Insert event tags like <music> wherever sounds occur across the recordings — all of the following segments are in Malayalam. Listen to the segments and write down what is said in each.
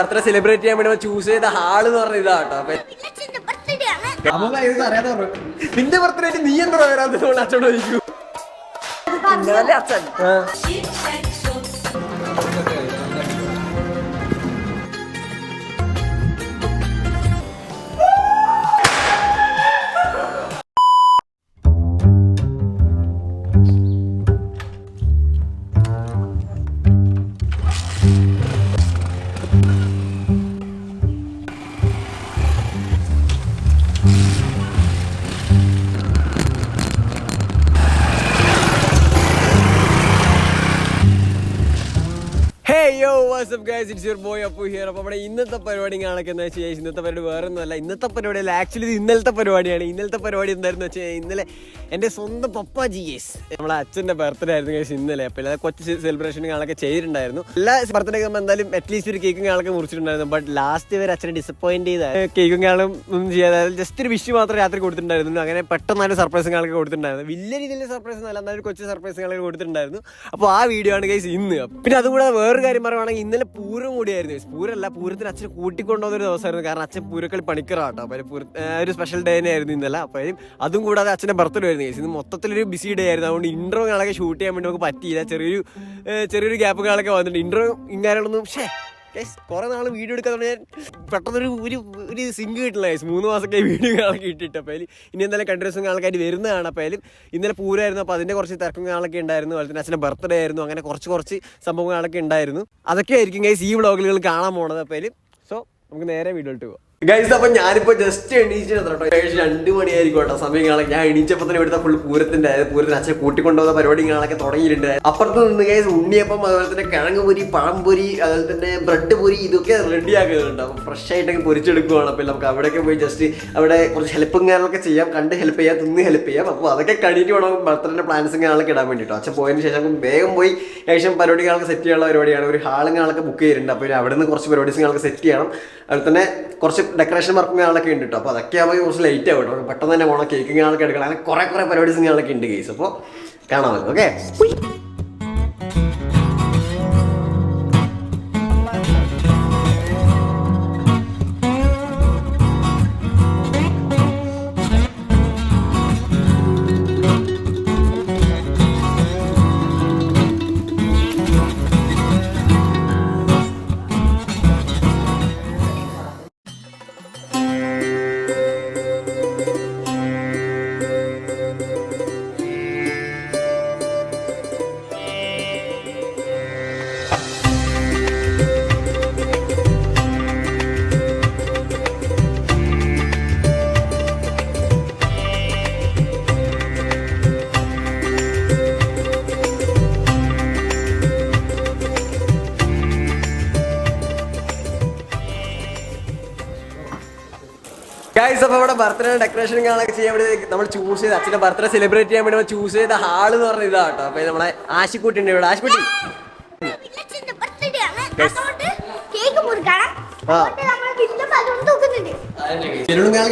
ബർത്ത്ഡേ സെലിബ്രേറ്റ് ചെയ്യാൻ വേണ്ടി ചൂസ് ചെയ്ത ഹാൾ എന്ന് പറഞ്ഞ ഇതാ കേട്ടോ അപ്പൊ ബർത്ത്ഡേ ആണ്. അമ്മ ഇത് അറിയാതെ നിന്റെ ബർത്ത്ഡേ ആയിട്ട് നീ എന്താ വരാത്തത്? അച്ഛനോട് ചോദിക്കൂ അച്ഛൻ. WhatsApp guys it's your boy Appu here അപ്പോൾ നമ്മുടെ ഇന്നത്തെ പരിപാടി കാണൊക്കെ എന്ന് വെച്ചാൽ ഇന്നത്തെ പരിപാടി വേറെ ഒന്നുമല്ല ഇന്നത്തെ പരിപാടിയല്ല ആക്ച്വലി ഇത് ഇന്നലത്തെ പരിപാടിയാണ്. ഇന്നലത്തെ പരിപാടി എന്തായിരുന്നു വെച്ച് കഴിഞ്ഞാൽ ഇന്നലെ എന്റെ സ്വന്തം പപ്പ ജി എസ് നമ്മളെ അച്ഛന്റെ ബർത്ത്ഡേ ആയിരുന്നു ഗൈസ് ഇന്നലെ. അപ്പോൾ ഇല്ലാതെ കൊച്ചു സെലിബ്രേഷൻ കാണൊക്കെ ചെയ്തിട്ടുണ്ടായിരുന്നു. എല്ലാ ബർത്ത്ഡേ ഒക്കെ എന്തായാലും അറ്റ്ലീസ്റ്റ് ഒരു കേക്കും കാണൊക്കെ മുറിച്ചിട്ടുണ്ടായിരുന്നു. ബട്ട് ലാസ്റ്റ് വരെ അച്ഛനെ ഡിസപ്പോയിന്റ് ചെയ്ത കേക്കും കാണും ഒന്നും ചെയ്യാതെ ജസ്റ്റ് ഒരു വിഷ് മാത്രം രാത്രി കൊടുത്തിട്ടുണ്ടായിരുന്നു. അങ്ങനെ പെട്ടെന്ന് ഒരു സർപ്രൈസും കാണൊക്കെ കൊടുത്തിട്ടുണ്ടായിരുന്നു. വലിയ രീതിയിൽ സർപ്രൈസ് ഒന്നും അല്ല എന്നാലും കൊച്ചു സർപ്രൈസ് കാണൊക്കെ കൊടുത്തിട്ടുണ്ടായിരുന്നു. അപ്പോൾ ആ വീഡിയോ ആണ് ഗൈസ് ഇന്ന്. പിന്നെ അതുകൂടാതെ വേറൊരു കാര്യം പറയുവാണെങ്കിൽ ഇന്നലെ പൂരം കൂടിയായിരുന്നു. പൂരല്ല പൂരത്തിന് അച്ഛൻ കൂട്ടിക്കൊണ്ടുവന്ന ഒരു ദിവസമായിരുന്നു. കാരണം അച്ഛൻ പൂരക്കളി പണിക്കറാട്ടോ. അപ്പോൾ പൂര ഒരു സ്പെഷ്യൽ ഡേ തന്നെയായിരുന്നു ഇന്നലെ. അപ്പോൾ അതും കൂടാതെ അച്ഛന്റെ ബർത്ത്ഡേ ആയിരുന്നു guys. ഇന്ന് മൊത്തത്തിലൊരു ബിസി ഡേ ആയിരുന്നു. അതുകൊണ്ട് ഇൻട്രോ കാണൊക്കെ ഷൂട്ട് ചെയ്യാൻ വേണ്ടി നമുക്ക് പറ്റിയില്ല. ചെറിയൊരു ചെറിയൊരു ഗ്യാപ്പ് കാണൊക്കെ വന്നിട്ടുണ്ട്. ഇൻട്രോ ഇങ്ങനെയൊന്നും ഷേ കുറെ നാൾ വീഡിയോ എടുക്കാതെ ഞാൻ പെട്ടെന്നൊരു ഒരു ഒരു സിങ്ക് കിട്ടില്ല മൂന്ന് മാസമൊക്കെ വീഡിയോ കാണാൻ കിട്ടിയിട്ട് അപ്പോൾ അതിൽ ഇനി എന്തായാലും കണ്ടിന്യൂസും ആൾക്കാർ വരുന്നതാണ്. അപ്പോൾ ഇന്നലെ പൂരമായിരുന്നു അപ്പോൾ അതിന്റെ കുറച്ച് തിരക്കും കാണൊക്കെ ഉണ്ടായിരുന്നു. അതുപോലെ തന്നെ അച്ഛന്റെ ബർത്ത്ഡേ ആയിരുന്നു. അങ്ങനെ കുറച്ച് കുറച്ച് സംഭവങ്ങളൊക്കെ ഉണ്ടായിരുന്നു. അതൊക്കെ ആയിരിക്കും ഗൈസ് ഈ വ്ളോഗുകൾ കാണാൻ പോണത്. അപ്പോൾ സോ നമുക്ക് നേരെ വീഡിയോ ഇട്ട് പോകാം ഗൈസ് അപ്പൊ ഞാനിപ്പോ ജസ്റ്റ് എണീച്ചിട്ട് കേട്ടോ ഏകദേശം രണ്ട് മണിയായിരിക്കും കേട്ടോ സമയം കാണാൻ. ഞാൻ എണീച്ചപ്പോ തന്നെ ഇവിടുത്തെ ഫുൾ പൂരത്തിന്റെ പൂരത്തിന് അച്ഛൻ കൂട്ടിക്കൊണ്ടുപോകുന്ന പരിപാടി കാണാനൊക്കെ തുടങ്ങിയിട്ടുണ്ട്. അപ്പുറത്ത് നിന്ന് ഗൈസ് ഉണ്ണിയപ്പം അതുപോലെ തന്നെ കിഴങ്ങ് പൊരി പഴംപൊരി അതുപോലെ തന്നെ ബ്രെഡ് പൊരി ഇതൊക്കെ റെഡി ആക്കുന്നുണ്ട്. അപ്പൊ ഫ്രഷ് ആയിട്ടൊക്കെ പൊരിച്ചെടുക്കുവാണ്. അപ്പൊ നമുക്ക് അവിടെയൊക്കെ പോയി ജസ്റ്റ് അവിടെ കുറച്ച് ഹെൽപ്പും കാര്യങ്ങളൊക്കെ ചെയ്യാം. കണ്ട് ഹെൽപ്പ് ചെയ്യാം തിന്ന് ഹെൽപ്പ് ചെയ്യാം. അപ്പോൾ അതൊക്കെ കഴിഞ്ഞിട്ട് വേണം ബർത്ത്ഡേ പ്ലാൻസും കാര്യങ്ങളൊക്കെ ഇടാൻ വേണ്ടിട്ടോ. അച്ഛൻ പോയതിന് ശേഷം വേഗം പോയി ഏകദേശം പരിപാടി കാണൊക്കെ സെറ്റ് ചെയ്യാനുള്ള പരിപാടിയാണ്. ഒരു ഹാളും കാണൊക്കെ ബുക്ക് ചെയ്തിട്ടുണ്ട്. അപ്പോൾ അവിടെ നിന്ന് കുറച്ച് പരിപാടീസ് കാണൊക്കെ സെറ്റ് ചെയ്യണം. അതുപോലെ തന്നെ കുറച്ച് ഡെക്കറേഷൻ വർക്കും കാണൊക്കെ ഉണ്ട് കേട്ടോ അപ്പോൾ അതൊക്കെ ആകുമ്പോൾ കുറച്ച് ലേറ്റ് ആവും കേട്ടോ പെട്ടെന്ന് തന്നെ പോകണം കേക്കും ആൾക്കെടുക്കണം അങ്ങനെ കുറേ കുറേ പരിപാടീസ് ഇങ്ങനെ ഉണ്ട് കേസ് അപ്പോൾ കാണാമല്ലോ ഓക്കെ ഗൈസ് അപ്പോൾ ഇവിടെ ബർത്ത്ഡേ ഡെക്കറേഷൻ കാണാൻ ചെയ്യാൻ വേണ്ടി നമ്മൾ ചൂസ് ചെയ്ത് അച്ഛന്റെ ബർത്ത്ഡേ സെലിബ്രേറ്റ് ചെയ്യാൻ വേണ്ടി നമ്മൾ ചൂസ് ചെയ്ത ഹാൾ എന്ന് പറഞ്ഞ ഇതാ കേട്ടോ. അപ്പോൾ നമ്മളെ ആശിക്കുട്ടി ഉണ്ട് ഇവിടെ. ആശിക്കുട്ടി.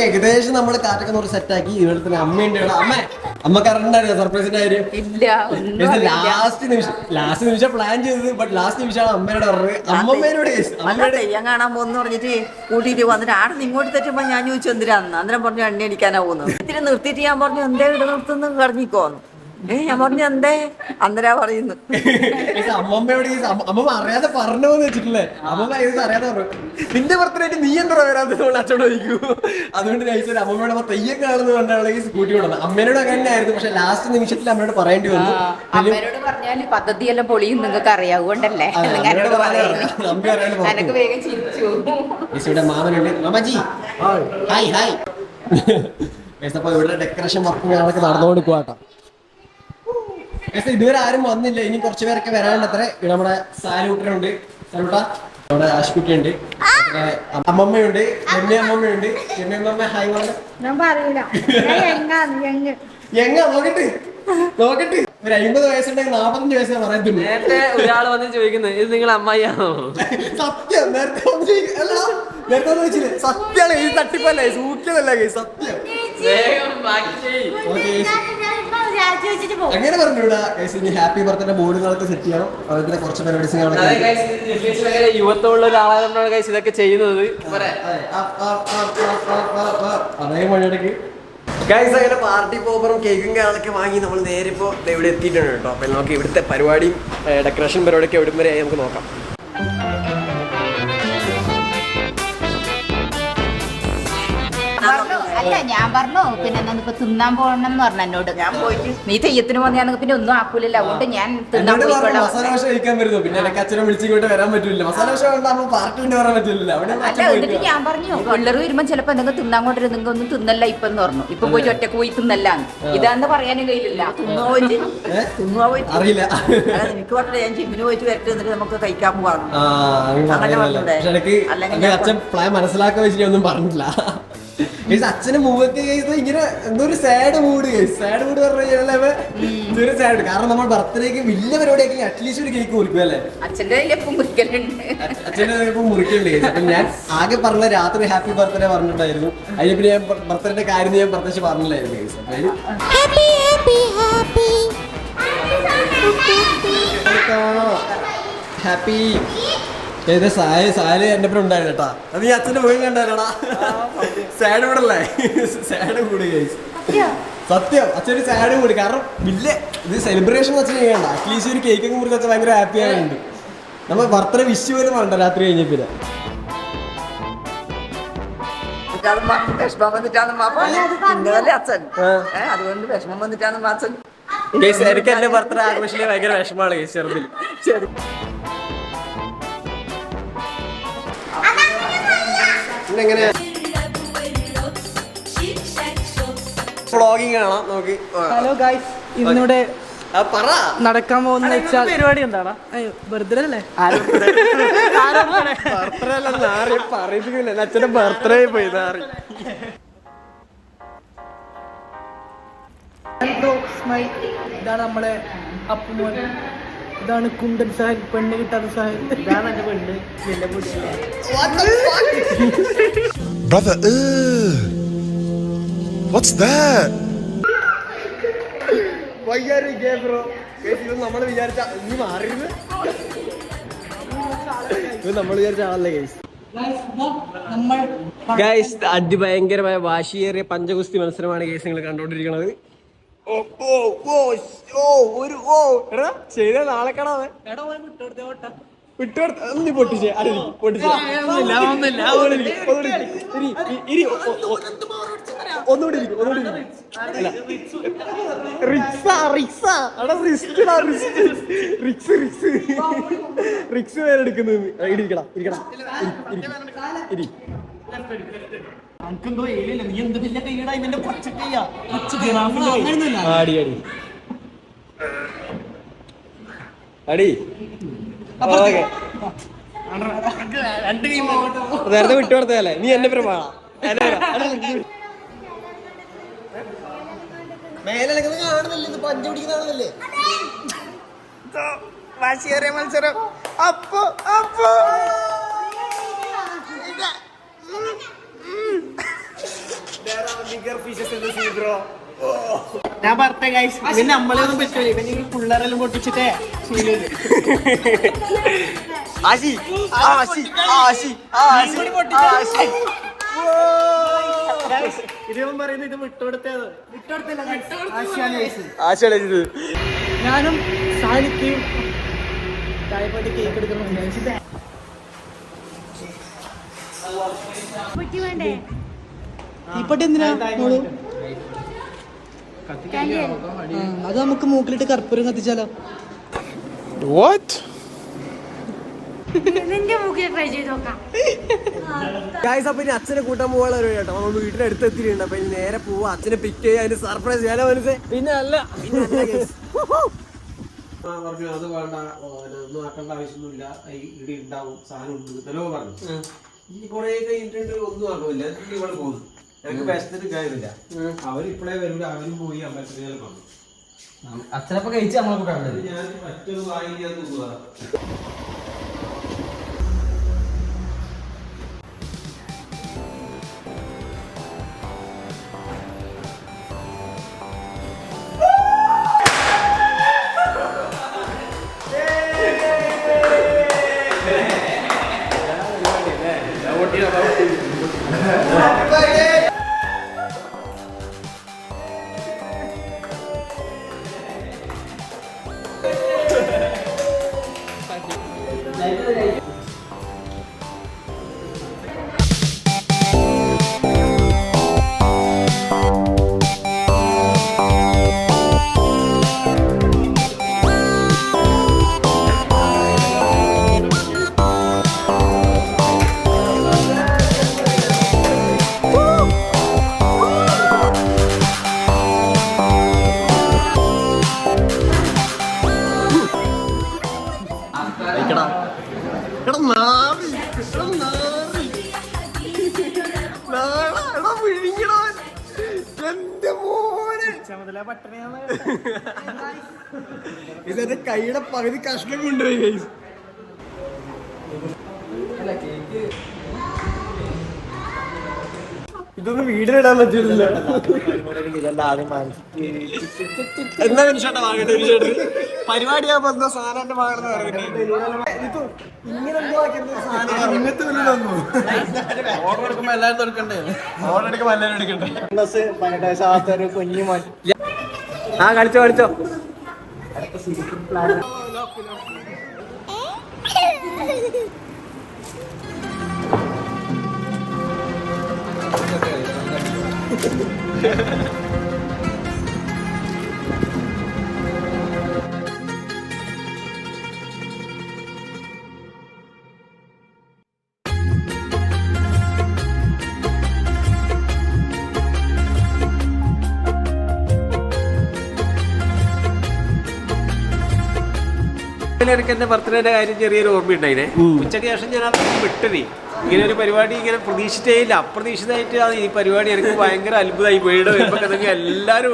ഏകദേശം നമ്മൾ കാറ്റൊക്കെ നോക്കി സെറ്റ് ആക്കി. ഇവിടെ തന്നെ അമ്മയുണ്ട് അമ്മേ അമ്മ. അമ്മയ്ക്ക് അറിയണ്ടായിരുന്നു സർപ്രൈസിന്റെ കാര്യം? ലാസ്റ്റ് നിമിഷം ലാസ്റ്റ് നിമിഷം പ്ലാൻ ചെയ്തത് ബട്ട് ലാസ്റ്റ് നിമിഷമാണ് അമ്മയോട് പറഞ്ഞത് അമ്മമ്മേനോട് തെയ്യം കാണാൻ പോകുന്ന പറഞ്ഞിട്ട് കൂട്ടിയിട്ട് വന്നിട്ട് ആടെ ഇങ്ങോട്ട് തെറ്റുമ്പോ ഞാൻ ചോദിച്ചു എന്തിനാന്ന് അന്നേരം പറഞ്ഞു എണ്ണ അടിക്കാനാ പോകുന്നു ഇത്തിരി നിർത്തിയിട്ട് ഞാൻ പറഞ്ഞു എന്തേ ഇവിടെ നിർത്തുന്നു? കറങ്ങിക്കോന്ന് ഏ ഞാൻ പറഞ്ഞു എന്തേ? അന്നേരാ പറയുന്നു അമ്മമ്മയോട് അമ്മ- അമ്മമ്മ അറിയാതെ പറഞ്ഞു വെച്ചിട്ടില്ലേ? അമ്മമ്മ ഇത് അറിയാതെ പറഞ്ഞു. നിന്റെ ബർത്ത്ഡേ നീ എന്താ വരാത്തത് അച്ഛനോട് ചോദിക്കൂ. അതുകൊണ്ട് നൈസ് ഒരു അമ്മമ്മയുടെ അമ്മ തെയ്യം കാണുന്നത് കൊണ്ടാണ് ഈ കൂട്ടി കൊണ്ടത് അമ്മേനോട് അങ്ങനെ ആയിരുന്നു. പക്ഷെ ലാസ്റ്റ് നിമിഷത്തിൽ അമ്മയോട് പറയേണ്ടി വന്നു. അമ്മയോട് പറഞ്ഞാൽ പദ്ധതിയെല്ലാം പൊളിയും നിങ്ങൾക്ക് അറിയാവുകൊണ്ടല്ലേ? അമ്മ വേഗം ചിരിച്ചു. ഇവിടെ മാമനുണ്ട്. മാമാജി. ഹായ്. ഹായ് Guys, <laughs> അപ്പൊ ഇവിടെ ഡെക്കറേഷൻ വർക്കും ഞങ്ങളൊക്കെ നടന്നുകൊണ്ട് പോവാട്ടോ Guys, ഇതുവരെ ആരും വന്നില്ല. ഇനി കുറച്ചു പേരൊക്കെ വരാനുണ്ട് അത്ര ഇവിടെ നമ്മുടെ സാലൂട്ടനുണ്ട്. സാലൂട്ട നമ്മുടെ ആശുക്കുട്ടിയുണ്ട് പിന്നെ അമ്മമ്മയുണ്ട്. എന്നെ അമ്മമ്മയുണ്ട്. എന്നെ അമ്മമ്മ ഹായ് ഞാൻ പറയൂല എങ്ങ നോക്കട്ടെ. <laughs> നോക്കട്ടെ. ഒരു അമ്പത് വയസ്സുണ്ടെങ്കിൽ നാപ്പത്തഞ്ച് വയസ്സേ പറയത്തുള്ളൂ. നേരത്തെ ഒരാൾ വന്ന് ചോദിക്കുന്നത് ഇത് നിങ്ങൾ അമ്മായിയാണോ? സത്യം നേരത്തെ വന്ന് ചോദിക്ക- അല്ല, നേരത്തെ ഒന്ന് ചോദിച്ചില്ലേ? സത്യമാണ് ഇത് തട്ടിപ്പല്ലേ സത്യം. രാജു വെച്ചിട്ട് പോകും അങ്ങനെ പറഞ്ഞൂടാ ഇനി ഹാപ്പി ബർത്ത്ഡേ ബോർഡുകളൊക്കെ സെറ്റ് ചെയ്യണം. അതിന്റെ കുറച്ച് പരിപാടീസ് യുവത്വമുള്ള ഒരാളായതുകൊണ്ടാണ് ഇതൊക്കെ ചെയ്യുന്നത്? അതേ പണിയെടുക്ക് ഗൈസ് അങ്ങനെ പാർട്ടി പോപ്പറും കേക്കും കാര്യങ്ങളൊക്കെ വാങ്ങി നമ്മൾ നേരെ ഇപ്പോൾ ഇവിടെ എത്തിയിട്ടുണ്ട് കേട്ടോ. അപ്പോൾ നമുക്ക് ഇവിടുത്തെ പരിപാടിയും ഡെക്കറേഷൻ പരിപാടിയൊക്കെ എവിടെ വരെ നമുക്ക് നോക്കാം. അല്ല ഞാൻ പറഞ്ഞു പിന്നെ ഇപ്പൊ തിന്നാൻ പോകണം എന്ന് പറഞ്ഞു എന്നോട്. ഞാൻ പോയിട്ട് നീ തെയ്യത്തിന് വന്നാണെങ്കിൽ പിന്നെ ഒന്നും ആക്കൂലല്ലോ. അതുകൊണ്ട് ഞാൻ തിന്നാൻ എന്നോട് പറഞ്ഞു പോയിക്കോളാം. മസാല ദോശ കഴിക്കാൻ വരുന്നു. പിന്നെ എനിക്ക് അച്ഛനെ വിളിച്ചിങ്ങോട്ട് വരാൻ പറ്റില്ല മസാല ദോശ ഉണ്ടാകുമ്പോൾ പാർട്ടി വരാൻ പറ്റില്ല അവിടെ അല്ല എന്നിട്ട് ഞാൻ പറഞ്ഞു പിള്ളേർ വരുമ്പോ ചിലപ്പോ എന്തെങ്കിലും തിന്നാൻ നിങ്ങൾ ഒന്നും തിന്നല്ല ഇപ്പൊ എന്ന് പറഞ്ഞു. ഇപ്പൊ പോയിട്ട് ഒറ്റയ്ക്ക് പോയി തിന്നല്ലാന്ന് ഇതാന്ന് പറയാനും കഴിയില്ല തിന്നുവാ പോയിട്ട്? തിന്നുവാ പോയിട്ട്? അറിയില്ല. എനിക്ക് പറഞ്ഞില്ല ഞാൻ ജിമ്മിന് പോയിട്ട് വരട്ടെ എന്നിട്ട് നമുക്ക് കഴിക്കാൻ പോവാണ് അങ്ങനെ അങ്ങനെ പറഞ്ഞൂടെ? അല്ലെങ്കിൽ അച്ഛൻ പ്ലാൻ മനസ്സിലാക്കാൻ വെച്ചിട്ട് ഒന്നും പറഞ്ഞില്ല ഗൈസ് അച്ഛന്റെ മൂവൊക്കെ ഗൈസ് ഇങ്ങനെ എന്തോ ഒരു sad mood guys sad mood പറഞ്ഞു കഴിഞ്ഞാൽ ഇതൊരു സാഡ് കാരണം നമ്മൾ ബർത്ത്ഡേക്ക് വലിയ പരിപാടിയൊക്കെ അറ്റ്ലീസ്റ്റ് ഒരു കേക്ക് കൊടുക്കും അല്ലേ? അച്ഛന്റെ കയ്യിൽ എപ്പം മുറിക്കലുണ്ട്. അച്ഛനെ ഇപ്പൊ മുറിക്കണ്ടേ അപ്പൊ ഞാൻ ആകെ പറഞ്ഞ രാത്രി ഹാപ്പി ബർത്ത്ഡേ പറഞ്ഞിട്ടുണ്ടായിരുന്നു. അതിന് പിന്നെ ഞാൻ ബർത്ത്ഡേന്റെ കാര്യം ഞാൻ പ്രത്യേകിച്ച് പറഞ്ഞില്ലായിരുന്നു അപ്പൊ ഹാപ്പി ഹാപ്പി ഹാപ്പി ഹാപ്പി ഏത് സായ സായ എന്റെ ഒപ്പം ഉണ്ടായിരുന്നു കേട്ടാ അത് ഈ അച്ഛന്റെ പോയി കണ്ടായിരുന്നടാ സാഡ് കൂടല്ലേ സാഡ് കൂടി ഗൈസ് സത്യം? അച്ഛൻ സാഡ് കൂടി. കാരണം വലിയ ഇത് സെലിബ്രേഷൻ അച്ഛൻ ചെയ്യണ്ട. അറ്റ്ലീസ്റ്റ് ഒരു കേക്ക് മുറിച്ച് അച്ഛൻ ഭയങ്കര ഹാപ്പി ആയുണ്ട് നമ്മൾ ബർത്ത്ഡേ വിഷ് പോലും വേണ്ട രാത്രി കഴിഞ്ഞ പിന്നെ. വിഷമം വന്നിട്ടാണ് അച്ഛൻ. അതുകൊണ്ട് വിഷമം വന്നിട്ടാണ് അച്ഛൻ. എനിക്ക് എന്റെ ബർത്ത്ഡേ ആഘോഷിക്കാൻ ഭയങ്കര വിഷമമാണ് ചെറുതിൽ ചെറു എങ്ങനെയാ വ്ളോഗിങ് കാണാം നോക്കി. ഹലോ ഗൈസ് ഇന്നിവിടെ പറ. നടക്കാൻ പോകുന്ന വെച്ചാൽ പരിപാടി എന്താണ്? ബർത്ത്ഡേ അല്ലേ? ബർത്ത്ഡേ അല്ല നാറി പറയുന്നില്ല അച്ഛന്റെ ബർത്ത്ഡേ പോയി നാറി ഇതാണ് നമ്മളെ അപ്പുമോൻ. ഇതാണ് കുണ്ടൻ സാഹിൽ പെണ്ണ് കിട്ടാത്ത സാഹിൽ ഇതാണ് എന്റെ പെണ്ണ് എന്റെ Brother, ugh. What's that? വയ്യാറി ബ്രോ. ഇത് നമ്മൾ വിചാരിച്ച നീ മാറിയത് ഇത് നമ്മൾ വിചാരിച്ച ആളല്ലേ ഗൈസ്? നമ്മൾ ഗൈസ് അതിഭയങ്കരമായ വാശിയേറിയ പഞ്ചഗുസ്തി മത്സരമാണ് ഗൈസ് നിങ്ങൾ കണ്ടോണ്ടിരിക്കുന്നത് ഓ ഓ ഓ ഒരു ഓ. എടാ ചെയ്ത നാളെ കാണാതെ വിട്ടുകൊടുത്ത പൊട്ടിച്ചേ. അടി പൊട്ടിച്ചേ. ഒന്നുകൂടി ഇരിക്ക്. റിക്സ റിക്സ. എടാ റിസ്റ്റാ റിസ്റ്റ് റിക്സ് റിക്സ്. റിക്സ് പേരെടുക്കുന്നത് ഇരിക്കടാ ഇരിക്കടാ. ഇരി, നീ എന്ത് വലിയ കൈയ്യടാ? ഇവന്റെ കൊച്ച കയ്യാ. കൊച്ചു ജിറാഫിന്റെ കൈ. അടി അടി. അടി. ഓക്കെ. വിട്ടു കൊടുത്തതല്ലേ? നീ എന്നെ പേര് പാടാ മേലെ കാണുന്നില്ല? ഇത് പഞ്ച് പിടിക്കുന്നതാണെന്നല്ലേ വാശിയേറിയ മത്സരം. അപ്പൊ അപ്പൊ. There are bigger fishes in the sea, bro. ഞാൻ പറഞ്ഞ ഗൈസ് പിന്നെ നമ്മളെ പറ്റൂല. ഇവന് ഈ പിള്ളേരെല്ലാം പൊട്ടിച്ചിട്ടേ ആശി ആശി ആശി ആശി ആശി. ഇവൻ പറയുന്നത് ഇത് വിട്ടുകൊടുത്തത് ആശയാണ് ഞാനും ചായപ്പട്ടി കേക്ക് എടുക്കണം കുട്ടി വേണ്ടേ തീപ്പട്ടി എന്തിനാ മോളു? ആ, അത് നമുക്ക് മൂക്കിലിട്ട് കർപ്പൂരം കത്തിച്ചാലോ? വാട്ട് നിന്റെ മൂക്കിൽ ട്രൈ ചെയ്ത് നോക്കാം. ഗായ്സ് അപ്പൊ ഇനി അച്ഛനെ കൂട്ടാൻ പോകാനുള്ള ഒരു കേട്ടോ നമ്മൾ വീട്ടിന്റെ അടുത്ത് എത്തിയിട്ടുണ്ട് അപ്പൊ ഇനി നേരെ പോവാ. അച്ഛനെ പിക്ക് ചെയ്യാൻ അതിന് സർപ്രൈസ് ചെയ്യാൻ മനസ്സേ. പിന്നെ അല്ല. പറഞ്ഞു അത് വേണ്ട. ഒന്നും ആക്കേണ്ട ആവശ്യമൊന്നുമില്ല. ഇവിടെ ഉണ്ടാവും. സാധനം ഉണ്ട് ഇതല്ലോ പറഞ്ഞു. ഇനി കൊറേ കഴിഞ്ഞിട്ടുണ്ട് ഒന്നും ആക്കുമില്ല ഇവിടെ പോകുന്നു. എനിക്ക് വിശത്തിട്ട് കാര്യമില്ല. അവരിപ്പോഴേ വരില്ല അവരും പോയി അമ്പലത്തിൽ വന്നു അച്ഛനപ്പൊ കഴിച്ച് നമ്മളെ കണ്ടത് ഞാൻ മറ്റൊരു നാറി എടാ ഇതെന്റെ കൈയുടെ പകുതി കഷ്ണം കൊണ്ടുപോയി ഇതൊന്നും വീടിലിടാൻ പറ്റില്ല മനുഷ്യട്ടാ വാങ്ങട്ടെ സാധനം ഓർഡർ എടുക്കുമ്പോ എടുക്കണ്ടേ? ഓർഡർ എടുക്കുമ്പോ എടുക്കണ്ടേ? പതിനെട്ട് കുഞ്ഞു ആ കളിച്ചോ കളിച്ചോ. എനിക്ക് എന്റെ ബർത്ത്ഡേന്റെ കാര്യം ചെറിയൊരു ഓർമ്മയുണ്ടായിനെ. ഉച്ചയ്ക്ക് ശേഷം ഞാൻ വിട്ടതി ഇങ്ങനെ ഒരു പരിപാടി ഇങ്ങനെ പ്രതീക്ഷിച്ചേ ഇല്ല. അപ്രതീക്ഷിതമായിട്ടാണ് ഈ പരിപാടി എനിക്ക് ഭയങ്കര അത്ഭുതമായി വീട് വരുമ്പോ എല്ലാവരും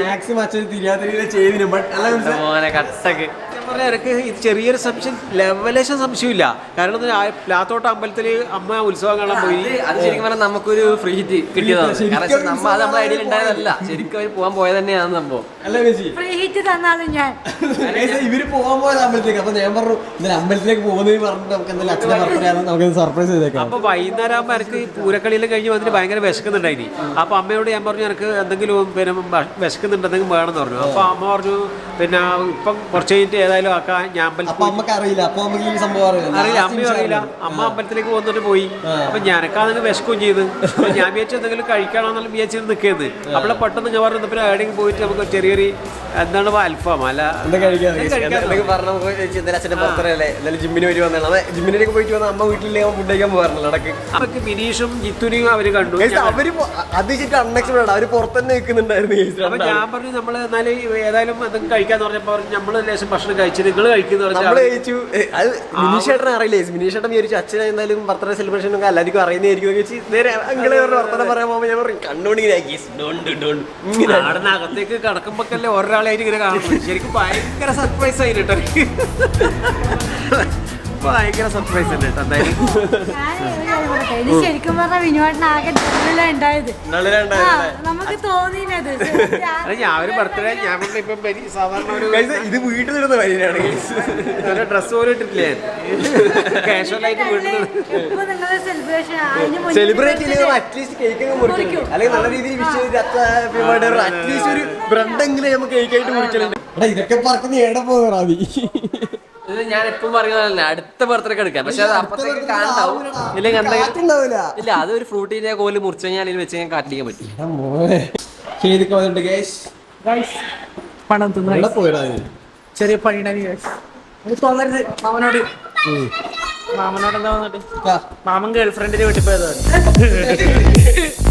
മാക്സിമം അച്ഛൻ തിരിയാത്ത രീതിയിൽ ചെയ്തിന് ബട്ട് മോനെ കട്ടക്ക്. ഞാൻ പറഞ്ഞ എനിക്ക് ഇത് ചെറിയൊരു സംശയം ലെവലേശം സംശയമില്ല. കാരണം പ്ലാത്തോട്ട അമ്പലത്തിൽ അമ്മ ഉത്സവം കാണാൻ പോയി. അത് ശരിക്കും പറഞ്ഞാൽ നമുക്കൊരു ഫ്രീ ഹിറ്റ് കിട്ടിയതാണ്. കാരണം നമ്മ അത് നമ്മുടെ ഐഡിയയിൽ ഉണ്ടായതല്ല. ശരിക്കും അവർ പോകാൻ പോയത് തന്നെയാണ് സംഭവം. ഫ്രീ ഹിറ്റ് തന്നാലും ഞാൻ. ഇവർ പോകാൻ പോയത് അമ്പലത്തിലേക്ക്. അപ്പൊ ഞാൻ പറഞ്ഞു ഇന്നലെ അമ്പലത്തിലേക്ക് പോകുന്നത് പറഞ്ഞിട്ട് നമുക്ക് എന്തായാലും അച്ഛനെ ബർത്ത്ഡേ നമുക്ക് സർപ്രൈസ് ചെയ്തേക്കാം. അപ്പൊ വൈകുന്നേരം ആകുമ്പോൾ എനിക്ക് ഈ പൂരക്കളിയെല്ലാം കഴിഞ്ഞ് വന്നിട്ട് ഭയങ്കര വിശക്കുന്നുണ്ടായി അപ്പൊ അമ്മയോട് ഞാൻ പറഞ്ഞു എനിക്ക് എന്തെങ്കിലും പിന്നെ വിശക്കുന്നുണ്ടെങ്കിൽ വേണമെന്ന് പറഞ്ഞു. അപ്പൊ അമ്മ പറഞ്ഞു പിന്നെ ഇപ്പം കുറച്ച് കഴിഞ്ഞിട്ട് ഏതായാലും ആക്കാം ഞാൻ അമ്പലത്തിൽ അപ്പൊ അമ്മയ്ക്ക് അറിയില്ല. അപ്പൊ നമുക്ക് ഈ സംഭവം അറിയില്ല. അറിയില്ല. അമ്മയും അറിയില്ല. അമ്മ അമ്പലത്തിലേക്ക് പോന്നിട്ട് പോയി. അപ്പൊ ഞാനൊക്കെ വിശക്കുകയും ചെയ്ത്. അപ്പൊ ഞാൻ വിചാരിച്ചു എന്തെങ്കിലും കഴിക്കണമെന്നുള്ള വിചാരിച്ചിട്ട് നിൽക്കുന്നത് അവിടെ പെട്ടെന്ന് ഞാൻ പറഞ്ഞു പിന്നെ എവിടെയെങ്കിലും പോയിട്ട് നമുക്ക് ചെറിയൊരു എന്താണ് അൽഫാം? അല്ല എന്താ കഴിക്കാൻ കഴിക്കാൻ എന്തൊക്കെ നമുക്ക് ചേച്ചി എന്തായാലും അച്ഛന്റെ അല്ലേ? എന്തായാലും ജിമ്മിന് വരി വന്നാണ് പോയിട്ട് വന്ന അമ്മ വീട്ടിലേക്ക് ഫുഡ് കഴിക്കാൻ പോകാറുണ്ട് ഇടയ്ക്ക്. നമുക്ക് ബിനീഷും ജിത്തുനെയും അവർ കണ്ടു. അവർ അത് അൺഎക്സ്പെക്ടഡ് അവർ പുറത്തന്നെ നിൽക്കുന്നുണ്ടായിരുന്നു അപ്പൊ ഞാൻ പറഞ്ഞു നമ്മൾ എന്നാലും ഏതായാലും എന്തെങ്കിലും കഴിക്കാന്ന് പറഞ്ഞപ്പോ നമ്മൾ നമ്മൾ ലേശം ഭക്ഷണം കഴിച്ചു. നിങ്ങൾ കഴിക്കുന്ന അറിയില്ലേ? മിനിഷേട്ടൻ വിചാരിച്ചു അച്ഛനെ എന്തായാലും ബർത്ത്ഡേ സെലിബ്രേഷൻ ഒക്കെ എല്ലാവർക്കും അറിയുന്നതായിരിക്കും വെച്ച് നേരെ അങ്ങനെ പറഞ്ഞ വർത്തമാനം പറയാൻ പോകുമ്പോൾ ഞാൻ പറയും കണ്ണോണ്ടിങ്ങനെ ഇങ്ങനെ നാടിനകത്തേക്ക് കടക്കുമ്പോഴല്ലേ ഒരാളായിട്ട് ഇങ്ങനെ കാണുന്നു ശരിക്കും ഭയങ്കര സർപ്രൈസ് ആയി കേട്ടോ എനിക്ക്. ഭയങ്കര സർപ്രൈസ് ഉണ്ട് കേട്ടോ എന്തായാലും? <laughs> ശരിക്കും പറഞ്ഞ വിനുവാട്ടിന് ആകെ ഉണ്ടായത്. നമുക്ക് തോന്നിയത് <laughs> ഞാൻ ഒരു ബർത്ത്ഡേ ഞാൻ പറഞ്ഞ ഇപ്പം സാധാരണ ഒരു ഇത് വീട്ടിൽ നിന്ന് വരികയാണ് ഡ്രസ് ഡ്രസ്സ് പോലും ഇട്ടിട്ടില്ലേ കാഷ്വൽ <laughs> ആയിട്ട് വീട്ടിൽ സെലിബ്രേറ്റ് ചെയ്യുന്നത് അറ്റ്ലീസ്റ്റ് കേക്ക് മുറിക്കും. അല്ലെങ്കിൽ നല്ല രീതിയിൽ വിഷ് ചെയ്ത് അറ്റ്ലീസ്റ്റ് ഒരു ബ്രെഡ് എങ്കിലും നമുക്ക് കേക്ക് ആയിട്ട് മുറിക്കലുണ്ട്. എടാ ഇതൊക്കെ പറക്കുന്ന ഏടെ പോകുന്ന റാവി? ഇത് ഞാൻ എപ്പോഴും പറയുന്നതല്ല അടുത്ത ബർത്ത്ഡേക്ക് എടുക്കാം. പക്ഷെ അത് അപ്പത്തേക്ക് കാണണ്ടാവും ഇല്ലെങ്കിൽ എന്തെങ്കിലും ഇല്ല അത് ഒരു ഫ്രൂട്ടിന്റെ കോൽ മുറിച്ച് കഴിഞ്ഞാൽ അതിൽ വെച്ച് ഞാൻ കാട്ടിക്കാൻ പറ്റും. പണം? ചെറിയ പണിയുണ്ടായി തോന്നരുത് മാമനോട്. മാമനോട് എന്താ വന്നിട്ട്. മാമൻ ഗേൾഫ്രണ്ടിന്റെ വീട്ടിൽ പോയതാണ് <laughs>